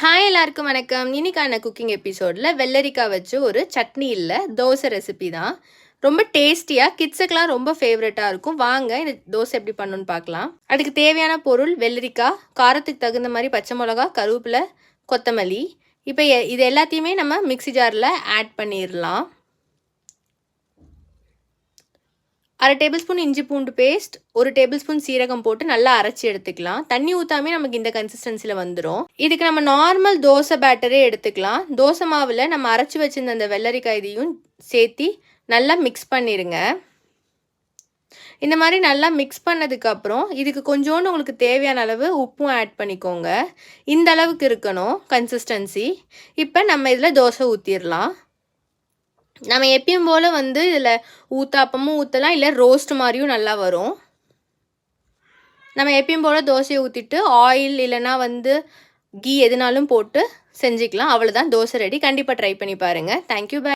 Hi எல்லாருக்கும் வணக்கம். இன்னைக்கான குக்கிங் எபிசோடில் வெள்ளரிக்காய் வச்சு ஒரு சட்னி இல்லை தோசை ரெசிபி தான். ரொம்ப டேஸ்டியாக கிட்ஸுக்கெலாம் ரொம்ப ஃபேவரட்டாக இருக்கும். வாங்க இந்த தோசை எப்படி பண்ணணும்னு பார்க்கலாம். அதுக்கு தேவையான பொருள் வெள்ளரிக்காய் காரத்துக்கு தகுந்த மாதிரி பச்சை மிளகா கருவேப்பிலை கொத்தமல்லி. இப்போ இது எல்லாத்தையுமே நம்ம மிக்ஸி ஜாரில் ஆட் பண்ணிடலாம் அரை டேபிள் ஸ்பூன் இஞ்சி பூண்டு பேஸ்ட் ஒரு டேபிள் ஸ்பூன் சீரகம் போட்டு நல்லா அரைச்சி எடுத்துக்கலாம். தண்ணி ஊற்றாமே நமக்கு இந்த கன்சிஸ்டன்சியில் வந்துடும் இதுக்கு நம்ம நார்மல் தோசை பேட்டரே எடுத்துக்கலாம். தோசை மாவில் நம்ம அரைச்சி வச்சிருந்த அந்த வெள்ளரிக்காய் இதையும் சேர்த்தி நல்லா மிக்ஸ் பண்ணிடுங்க இந்த மாதிரி நல்லா மிக்ஸ் பண்ணதுக்கப்புறம் இதுக்கு கொஞ்சோண்டு உங்களுக்கு தேவையான அளவு உப்பும் ஆட் பண்ணிக்கோங்க. இந்த அளவுக்கு இருக்கணும் கன்சிஸ்டன்சி இப்போ நம்ம இதில் தோசை ஊற்றிடலாம் நம்ம எப்பயும் போல் வந்து இதில் ஊத்தாப்பமும் ஊற்றலாம் இல்லை ரோஸ்ட் மாதிரியும் நல்லா வரும். நம்ம எப்பயும் போல் தோசையை ஊற்றிட்டு ஆயில் இல்லைனா வந்து கீ எதுனாலும் போட்டு செஞ்சுக்கலாம். அவ்வளோதான் தோசை ரெடி கண்டிப்பாக ட்ரை பண்ணி பாருங்கள் தேங்க்யூ பை